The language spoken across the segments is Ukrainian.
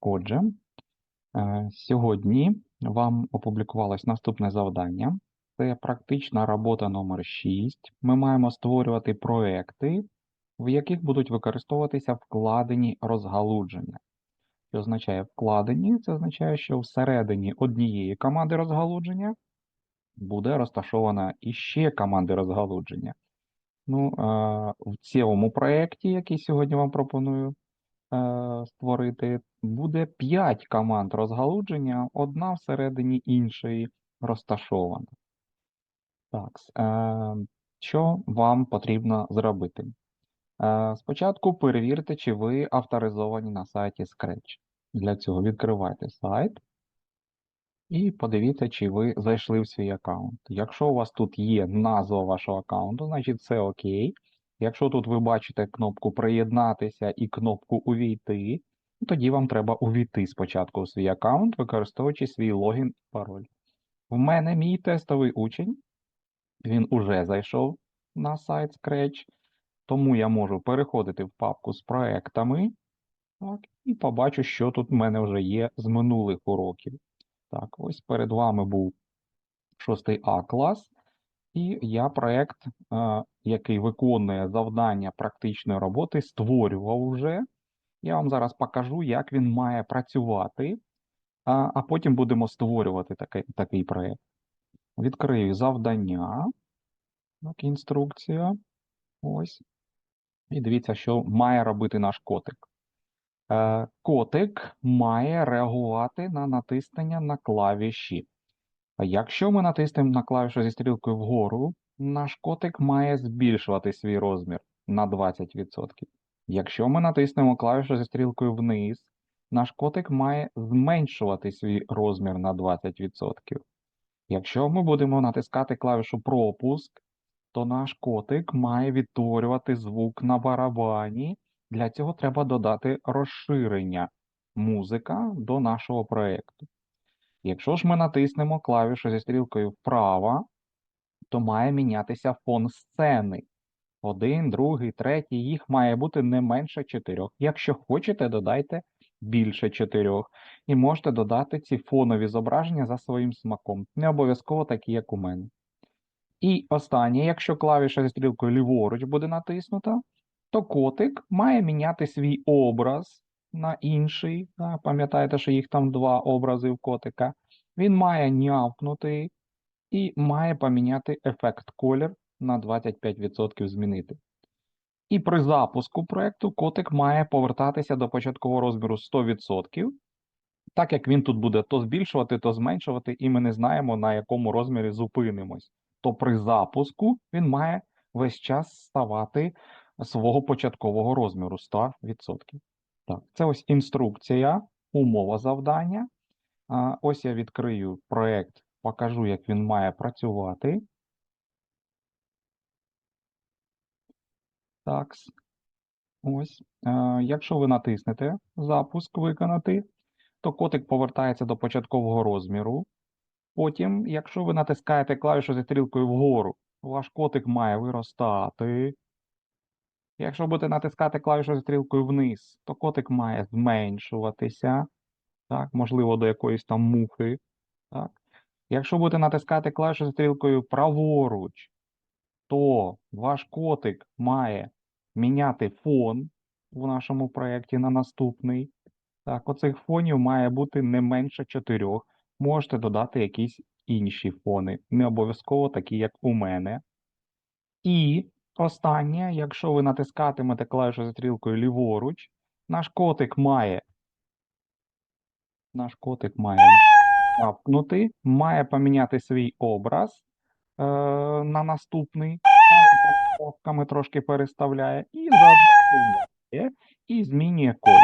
Отже, е, сьогодні вам опублікувалось наступне завдання. Це практична робота номер 6. Ми маємо створювати проекти, в яких будуть використовуватися вкладені розгалудження. Що означає вкладені? Це означає, що всередині однієї команди розгалудження буде розташована іще команди розгалудження. Ну, е, в цьому проєкті, який сьогодні вам пропоную, створити, буде 5 команд розгалудження, одна всередині іншої розташована. Так, е, що вам потрібно зробити? Е, Спочатку перевірте, чи ви авторизовані на сайті Scratch. Для цього відкривайте сайт і подивіться, чи ви зайшли в свій аккаунт. Якщо у вас тут є назва вашого аккаунту, значить все окей. Якщо тут ви бачите кнопку Приєднатися і кнопку Увійти, ну, тоді вам треба увійти спочатку у свій аккаунт, використовуючи свій логін і пароль. В мене мій тестовий учень, він уже зайшов на сайт Scratch, тому я можу переходити в папку з проектами так, і побачу, що тут в мене вже є з минулих уроків. Так, ось перед вами був 6 А клас, і я проект, е, який виконує завдання практичної роботи, створював вже. Я вам зараз покажу, як він має працювати, а, потім будемо створювати такий, такий проект. Відкрию завдання, так, інструкція. Ось. І дивіться, що має робити наш котик. Е, Котик має реагувати на натиснення на клавіші. Якщо ми натиснемо на клавішу зі стрілкою вгору, наш котик має збільшувати свій розмір на 20%. Якщо ми натиснемо клавішу зі стрілкою вниз, наш котик має зменшувати свій розмір на 20%. Якщо ми будемо натискати клавішу пропуск, то наш котик має відтворювати звук на барабані. Для цього треба додати розширення музика до нашого проєкту. Якщо ж ми натиснемо клавішу зі стрілкою вправо, то має мінятися фон сцени. Один, другий, третій, їх має бути не менше чотирьох. Якщо хочете, додайте більше чотирьох. І можете додати ці фонові зображення за своїм смаком. Не обов'язково такі, як у мене. І останнє, якщо клавіша зі стрілкою ліворуч буде натиснута, то котик має міняти свій образ на інший. да, Пам'ятаєте, що їх там два образи в котика. Він має нявкнути і має поміняти ефект колір на 25% змінити. І при запуску проєкту котик має повертатися до початкового розміру 100%, так як він тут буде то збільшувати, то зменшувати, і ми не знаємо, на якому розмірі зупинимось. То при запуску він має весь час ставати свого початкового розміру 100%. Так, це ось інструкція, умова завдання. Ось я відкрию проєкт, покажу, як він має працювати. Так. Ось. Якщо ви натиснете запуск виконати, то котик повертається до початкового розміру. Потім, якщо ви натискаєте клавішу зі стрілкою вгору, ваш котик має виростати. Якщо будете натискати клавішу стрілкою вниз, то котик має зменшуватися. Так, можливо, до якоїсь там мухи. Так. Якщо будете натискати клавішу стрілкою праворуч, то ваш котик має міняти фон в нашому проєкті на наступний. Так, оцих фонів має бути не менше чотирьох. Можете додати якісь інші фони, не обов'язково такі, як у мене. І останнє, якщо ви натискатимете клавішу зі стрілкою ліворуч, наш котик має наш котик має апнути, має поміняти свій образ е, на наступний, кнопками трошки переставляє, і заодно і змінює колір.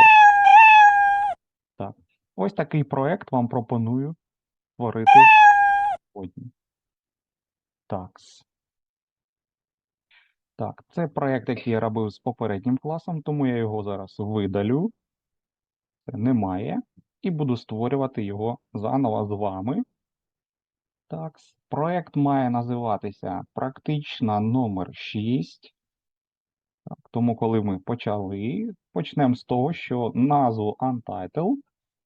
Так. Ось такий проект вам пропоную створити сьогодні. Такс. Так, це проект, який я робив з попереднім класом, тому я його зараз видалю. Це немає. І буду створювати його заново з вами. Так, проект має називатися Практична номер 6. Так, тому, коли ми почали, почнемо з того, що назву Untitled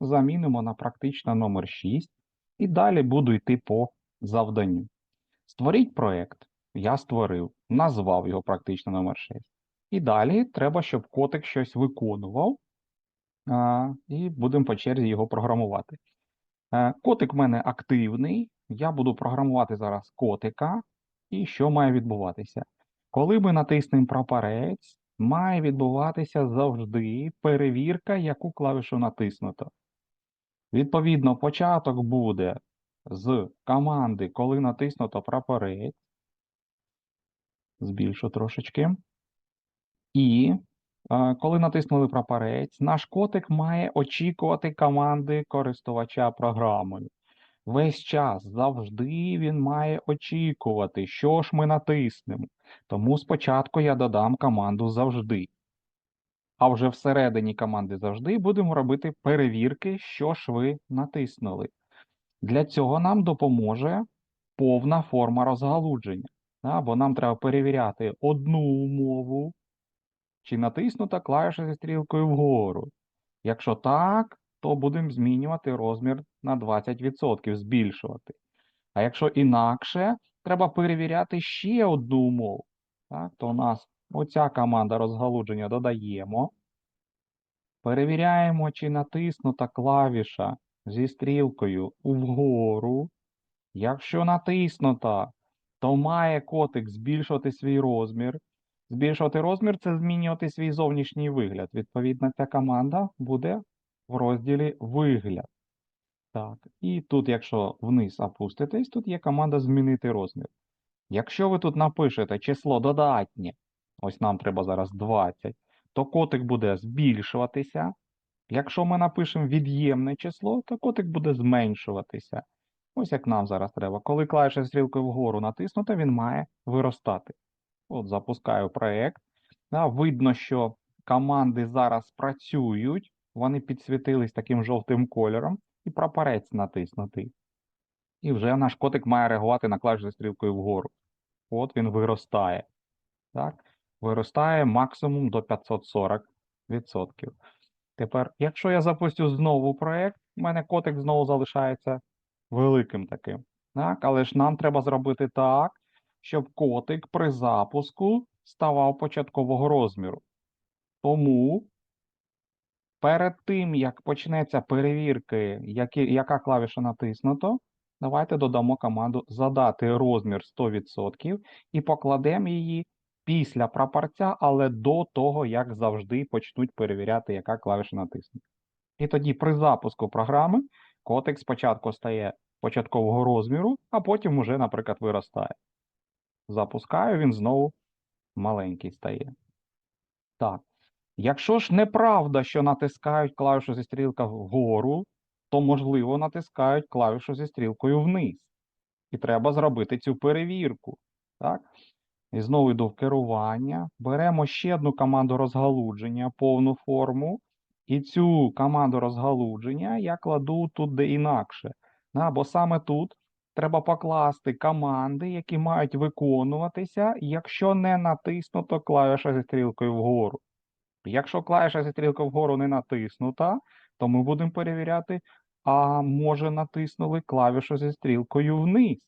замінимо на практично номер 6 і далі буду йти по завданню. Створіть проєкт. Я створив, назвав його практично номер 6. І далі треба, щоб котик щось виконував, і будемо по черзі його програмувати. Е, Котик в мене активний. Я буду програмувати зараз котика. І що має відбуватися? Коли ми натиснемо прапорець, має відбуватися завжди перевірка, яку клавішу натиснуто. Відповідно, початок буде з команди, коли натиснуто прапорець. Збільшу трошечки. І коли натиснули прапорець, наш котик має очікувати команди користувача програмою. Весь час завжди він має очікувати, що ж ми натиснемо. Тому спочатку я додам команду завжди. А вже всередині команди завжди будемо робити перевірки, що ж ви натиснули. Для цього нам допоможе повна форма розгалудження. Да, бо нам треба перевіряти одну умову, чи натиснута клавіша зі стрілкою вгору. Якщо так, то будемо змінювати розмір на 20%, збільшувати. А якщо інакше, треба перевіряти ще одну умову. Так, то у нас оця команда розгалудження додаємо. Перевіряємо, чи натиснута клавіша зі стрілкою вгору. Якщо натиснута, то має котик збільшувати свій розмір. Збільшувати розмір це змінювати свій зовнішній вигляд. Відповідно, ця команда буде в розділі вигляд. Так, і тут, якщо вниз опуститесь, тут є команда змінити розмір. Якщо ви тут напишете число додатнє, ось нам треба зараз 20, то котик буде збільшуватися. Якщо ми напишемо від'ємне число, то котик буде зменшуватися. Ось як нам зараз треба. Коли клавіша стрілкою вгору натиснута, він має виростати. От запускаю проєкт. Да, видно, що команди зараз працюють, вони підсвітились таким жовтим кольором, і прапорець натиснутий. І вже наш котик має реагувати на клавішу зі стрілкою вгору. От він виростає. Так? Виростає максимум до 540%. Тепер, якщо я запустю знову проєкт, у мене котик знову залишається великим таким. Так? Але ж нам треба зробити так, щоб котик при запуску ставав початкового розміру. Тому перед тим, як почнеться перевірки, які, яка клавіша натиснуто, давайте додамо команду задати розмір 100% і покладемо її після прапорця, але до того, як завжди почнуть перевіряти, яка клавіша натиснута. І тоді при запуску програми котик спочатку стає початкового розміру, а потім уже, наприклад, виростає. Запускаю, він знову маленький стає. Так. Якщо ж неправда, що натискають клавішу зі стрілка вгору, то, можливо, натискають клавішу зі стрілкою вниз. І треба зробити цю перевірку. Так? І знову йду в керування. Беремо ще одну команду розгалудження, повну форму. І цю команду розгалудження я кладу тут де інакше. Да? Бо саме тут треба покласти команди, які мають виконуватися, якщо не натиснуто клавіша зі стрілкою вгору. Якщо клавіша зі стрілкою вгору не натиснута, то ми будемо перевіряти, а може натиснули клавішу зі стрілкою вниз.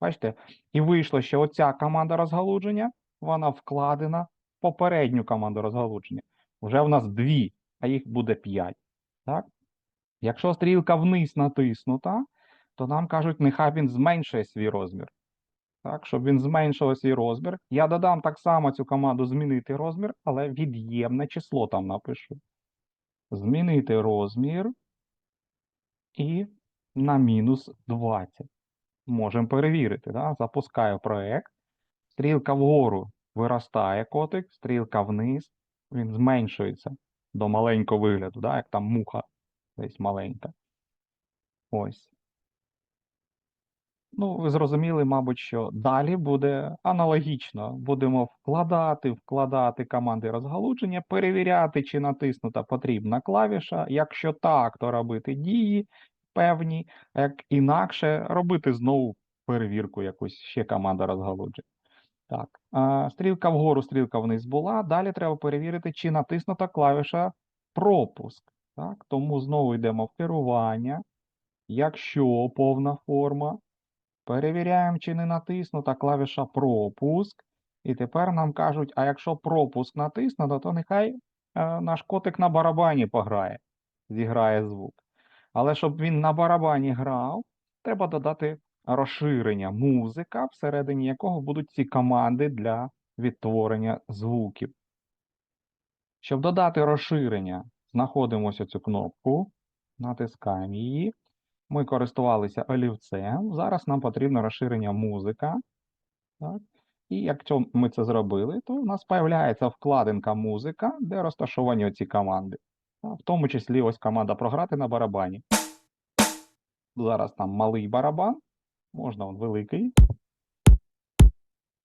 Бачите? І вийшло, що оця команда розгалудження, вона вкладена в попередню команду розгалудження. Вже в нас дві, а їх буде п'ять. Так? Якщо стрілка вниз натиснута, то нам кажуть, нехай він зменшує свій розмір. Так, щоб він зменшив свій розмір. Я додам так само цю команду змінити розмір, але від'ємне число там напишу. Змінити розмір і на мінус 20. Можемо перевірити. Да? Запускаю проєкт. Стрілка вгору виростає котик, стрілка вниз, він зменшується до маленького вигляду, да? як там муха десь маленька. Ось. Ну, ви зрозуміли, мабуть, що далі буде аналогічно. Будемо вкладати, вкладати команди розгалудження, перевіряти, чи натиснута потрібна клавіша. Якщо так, то робити дії певні, як інакше робити знову перевірку якусь ще команда розгалудження. Так, стрілка вгору, стрілка вниз була. Далі треба перевірити, чи натиснута клавіша пропуск. Так, тому знову йдемо в керування. Якщо повна форма, перевіряємо, чи не натиснута клавіша пропуск. І тепер нам кажуть, а якщо пропуск натиснуто, то нехай е, наш котик на барабані пограє, зіграє звук. Але щоб він на барабані грав, треба додати розширення музика, всередині якого будуть ці команди для відтворення звуків. Щоб додати розширення, знаходимо ось цю кнопку, натискаємо її. Ми користувалися олівцем. Зараз нам потрібно розширення музика. Так? І якщо ми це зробили, то у нас з'являється вкладинка музика, де розташовані оці команди. В тому числі ось команда програти на барабані. Зараз там малий барабан, можна он великий,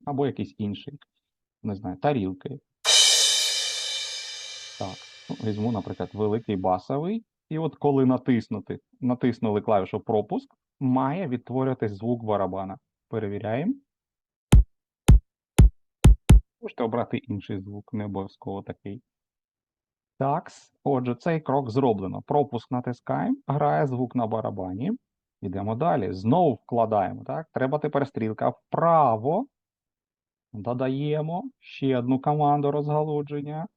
або якийсь інший, не знаю, тарілки. Так, ну, візьму, наприклад, великий басовий. І от коли натиснути, натиснули клавішу пропуск, має відтворюватись звук барабана. Перевіряємо. Можете обрати інший звук, не обов'язково такий. Так, отже, цей крок зроблено. Пропуск натискаємо, грає звук на барабані. Йдемо далі. Знову вкладаємо. Так? Треба тепер стрілка вправо. Додаємо ще одну команду розгалудження.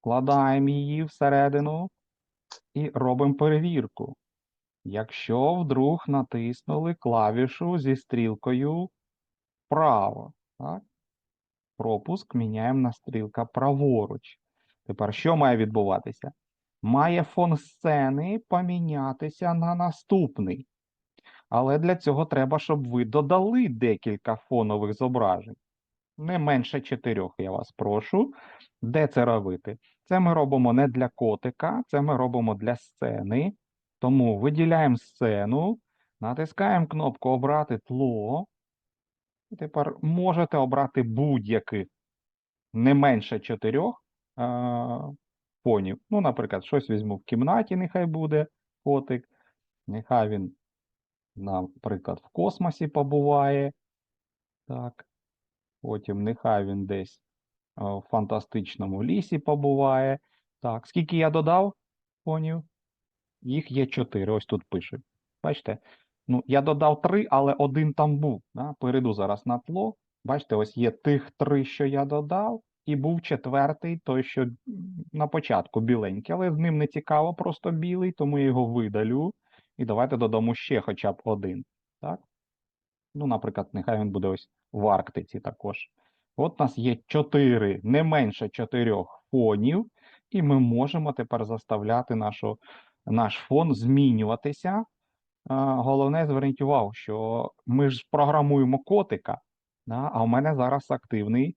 Вкладаємо її всередину і робимо перевірку. Якщо вдруг натиснули клавішу зі стрілкою вправо, так? пропуск міняємо на стрілка праворуч. Тепер що має відбуватися? Має фон сцени помінятися на наступний. Але для цього треба, щоб ви додали декілька фонових зображень. Не менше чотирьох, я вас прошу. Де це робити? Це ми робимо не для котика, це ми робимо для сцени. Тому виділяємо сцену, натискаємо кнопку Обрати тло. І тепер можете обрати будь-яких не менше чотирьох е, фонів. Ну, наприклад, щось візьму в кімнаті, нехай буде котик. Нехай він, наприклад, в космосі побуває. Так. Потім нехай він десь е, в фантастичному лісі побуває. Так, скільки я додав фонів? Їх є чотири. Ось тут пише. Бачите? Ну, я додав три, але один там був. Да? Перейду зараз на тло. Бачите, ось є тих три, що я додав, і був четвертий, той, що на початку біленький, але з ним не цікаво, просто білий, тому я його видалю. І давайте додамо ще хоча б один. Так? Ну, наприклад, нехай він буде ось в Арктиці також. От у нас є чотири, не менше чотирьох фонів, і ми можемо тепер заставляти нашу, наш фон змінюватися. Головне, зверніть увагу, що ми ж програмуємо котика, да, а у мене зараз активний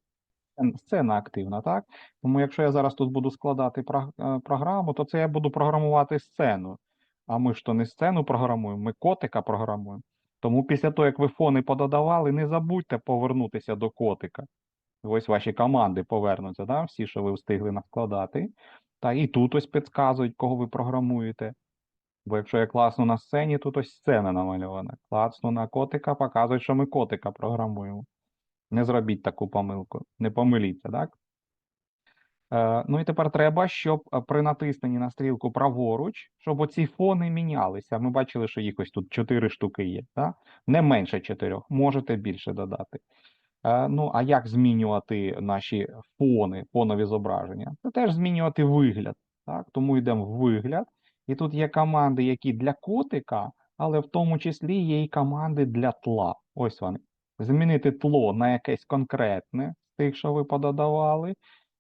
сцена активна, так? Тому якщо я зараз тут буду складати е, програму, то це я буду програмувати сцену. А ми ж то не сцену програмуємо, ми котика програмуємо. Тому після того, як ви фони пододавали, не забудьте повернутися до котика. Ось ваші команди повернуться, да? всі, що ви встигли наскладати. Та і тут ось підказують, кого ви програмуєте. Бо якщо я класну на сцені, тут ось сцена намальована. Класну на котика, показують, що ми котика програмуємо. Не зробіть таку помилку, не помиліться, так? Е, ну і тепер треба, щоб е, при натисненні на стрілку праворуч, щоб оці фони мінялися. Ми бачили, що їх ось тут 4 штуки є, так? Не менше 4, можете більше додати. Е, ну, а як змінювати наші фони, фонові зображення? Це теж змінювати вигляд. Так? Тому йдемо в вигляд. І тут є команди, які для котика, але в тому числі є і команди для тла. Ось вони. Змінити тло на якесь конкретне з тих, що ви пододавали,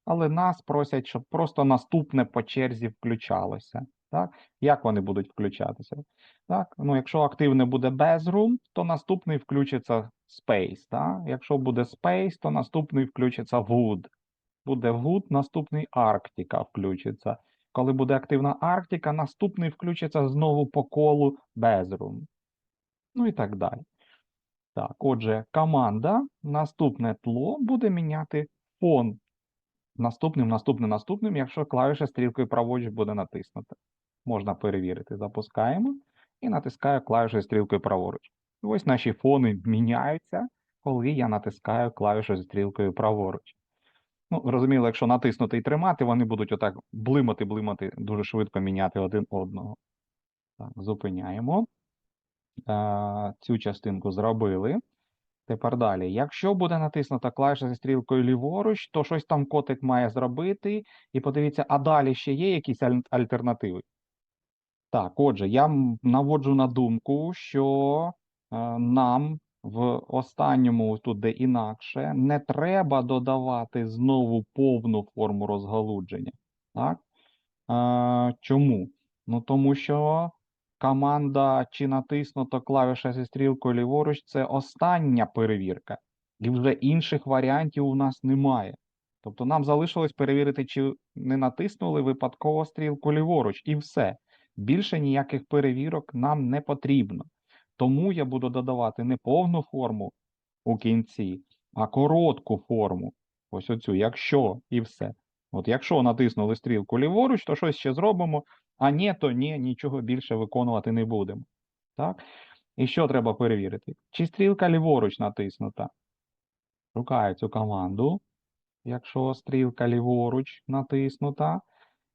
але нас просять, щоб просто наступне по черзі включалося. Так? Як вони будуть включатися? Так? Ну, якщо активне буде Bezroom, то наступний включиться Space. Так? Якщо буде Space, то наступний включиться Wood. Буде Wood, наступний Арктика включиться. Коли буде активна Арктика, наступний включиться знову по колу Bezroom. Ну і так далі. Так, отже, команда наступне тло буде міняти фон наступним, наступним, наступним, якщо клавіша стрілкою праворуч буде натиснута. Можна перевірити. Запускаємо і натискаю клавішу стрілкою праворуч. І ось наші фони міняються коли я натискаю клавішу стрілкою праворуч. Ну, зрозуміло, якщо натиснути і тримати, вони будуть отак блимати-блимати, дуже швидко міняти один одного. Так, зупиняємо. Цю частинку зробили. Тепер далі. Якщо буде натиснута клавіша зі стрілкою ліворуч, то щось там котик має зробити. І подивіться, а далі ще є якісь аль- альтернативи? Так, отже, я наводжу на думку, що е, нам в останньому, тут де інакше, не треба додавати знову повну форму розгалудження. Так? Е, чому? Ну, тому що команда чи натиснуто клавіша зі стрілкою ліворуч це остання перевірка, і вже інших варіантів у нас немає. Тобто нам залишилось перевірити, чи не натиснули випадково стрілку ліворуч, і все. Більше ніяких перевірок нам не потрібно. Тому я буду додавати не повну форму у кінці, а коротку форму. Ось оцю, якщо і все. От якщо натиснули стрілку ліворуч, то щось ще зробимо, а ні, то ні, нічого більше виконувати не будемо. Так? І що треба перевірити? Чи стрілка ліворуч натиснута? Шукаю цю команду, якщо стрілка ліворуч натиснута.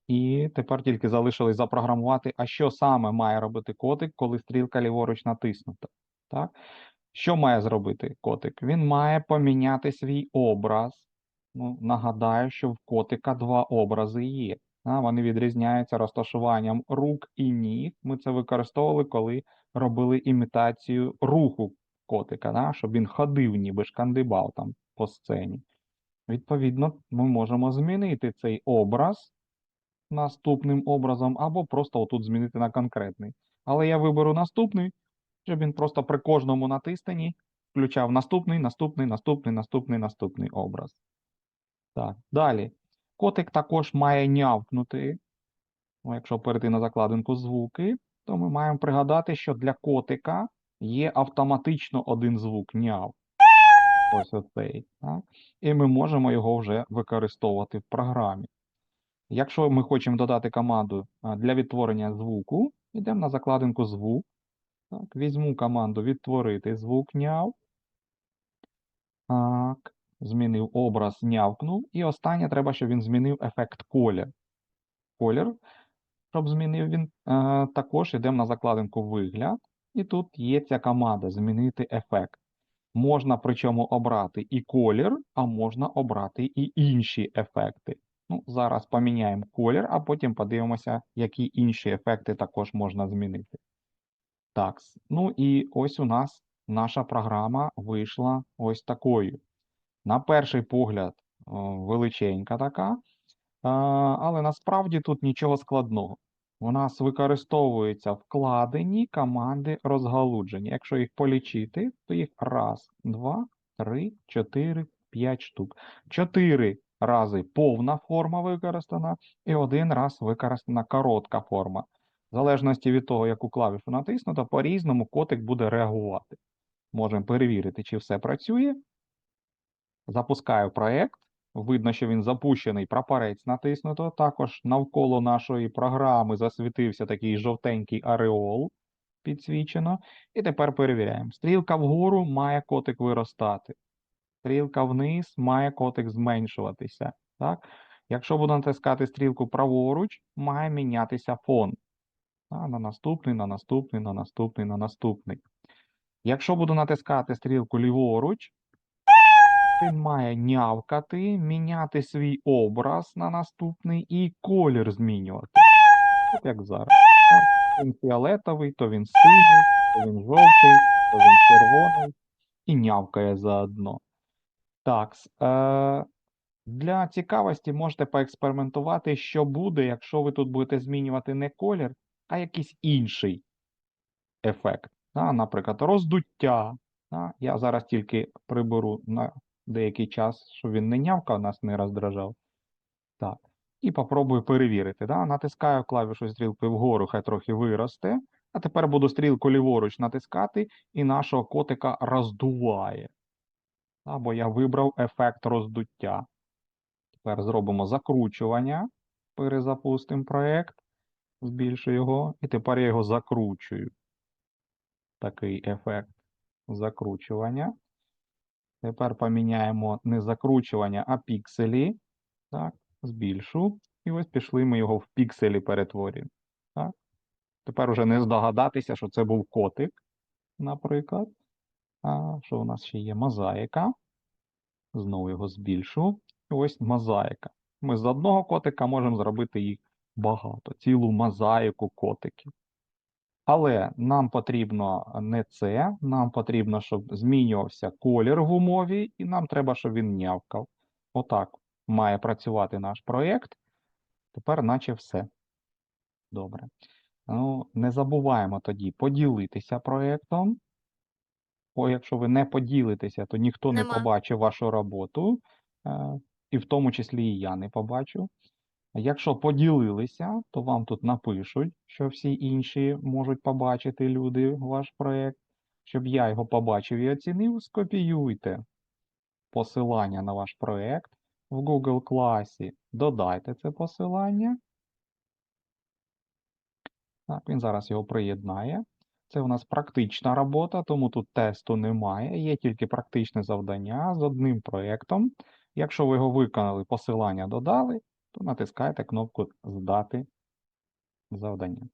І тепер тільки залишилось запрограмувати, а що саме має робити котик, коли стрілка ліворуч натиснута. Так? Що має зробити котик? Він має поміняти свій образ. Ну, нагадаю, що в котика два образи є. А, вони відрізняються розташуванням рук і ніг. Ми це використовували, коли робили імітацію руху котика, да? щоб він ходив, ніби шкандибав там по сцені. Відповідно, ми можемо змінити цей образ наступним образом, або просто отут змінити на конкретний. Але я виберу наступний, щоб він просто при кожному натисненні включав наступний, наступний, наступний, наступний, наступний образ. Так, далі. Котик також має нявкнути. Ну, якщо перейти на закладинку звуки, то ми маємо пригадати, що для котика є автоматично один звук няв. Ось оцей. Так? І ми можемо його вже використовувати в програмі. Якщо ми хочемо додати команду для відтворення звуку, йдемо на закладинку звук. Так, візьму команду відтворити звук няв. Так, змінив образ, нявкнув. І останнє треба, щоб він змінив ефект колір. Колір, щоб змінив він, е, також йдемо на закладинку вигляд. І тут є ця команда змінити ефект. Можна причому обрати і колір, а можна обрати і інші ефекти. Ну, зараз поміняємо колір, а потім подивимося, які інші ефекти також можна змінити. Так, ну і ось у нас наша програма вийшла ось такою. На перший погляд, величенька така, але насправді тут нічого складного. У нас використовуються вкладені команди розгалудження. Якщо їх полічити, то їх раз, два, три, чотири, п'ять штук. Чотири рази повна форма використана, і один раз використана коротка форма. В залежності від того, яку клавішу натиснуто, по-різному котик буде реагувати. Можемо перевірити, чи все працює. Запускаю проект. Видно, що він запущений, прапорець натиснуто. Також навколо нашої програми засвітився такий жовтенький ареол підсвічено. І тепер перевіряємо. Стрілка вгору має котик виростати. Стрілка вниз має котик зменшуватися. Так? Якщо буду натискати стрілку праворуч, має мінятися фон. На наступний, на наступний, на наступний, на наступний. Якщо буду натискати стрілку ліворуч, він має нявкати, міняти свій образ на наступний і колір змінювати. От як зараз. Так, Він фіолетовий, то він синій, то він жовтий, то він червоний і нявкає заодно. Так, е, для цікавості можете поекспериментувати, що буде, якщо ви тут будете змінювати не колір, а якийсь інший ефект. Да, наприклад, роздуття. Да. Я зараз тільки приберу на деякий час, щоб він не нявкав, нас не роздражав. Так. І попробую перевірити. Да. Натискаю клавішу стрілки вгору, хай трохи виросте. А тепер буду стрілку ліворуч натискати, і нашого котика роздуває. Да, бо я вибрав ефект роздуття. Тепер зробимо закручування. Перезапустимо проєкт, збільшую його, і тепер я його закручую. Такий ефект закручування. Тепер поміняємо не закручування, а пікселі. Так, збільшу. І ось пішли ми його в пікселі перетворюємо. Так. Тепер уже не здогадатися, що це був котик, наприклад. А, що у нас ще є? Мозаїка. Знову його збільшу. І ось мозаїка. Ми з одного котика можемо зробити їх багато, цілу мозаїку котиків. Але нам потрібно не це, нам потрібно, щоб змінювався колір в умові, і нам треба, щоб він нявкав. Отак має працювати наш проєкт. Тепер наче все. Добре. Ну, не забуваємо тоді поділитися проєктом. Бо якщо ви не поділитеся, то ніхто не Нема. побачить вашу роботу, е, і в тому числі і я не побачу. Якщо поділилися, то вам тут напишуть, що всі інші можуть побачити люди ваш проєкт. Щоб я його побачив і оцінив, скопіюйте посилання на ваш проєкт в Google класі, додайте це посилання. Так, він зараз його приєднає. Це у нас практична робота, тому тут тесту немає, є тільки практичне завдання з одним проєктом. Якщо ви його виконали, посилання додали, то натискаєте кнопку Здати завдання.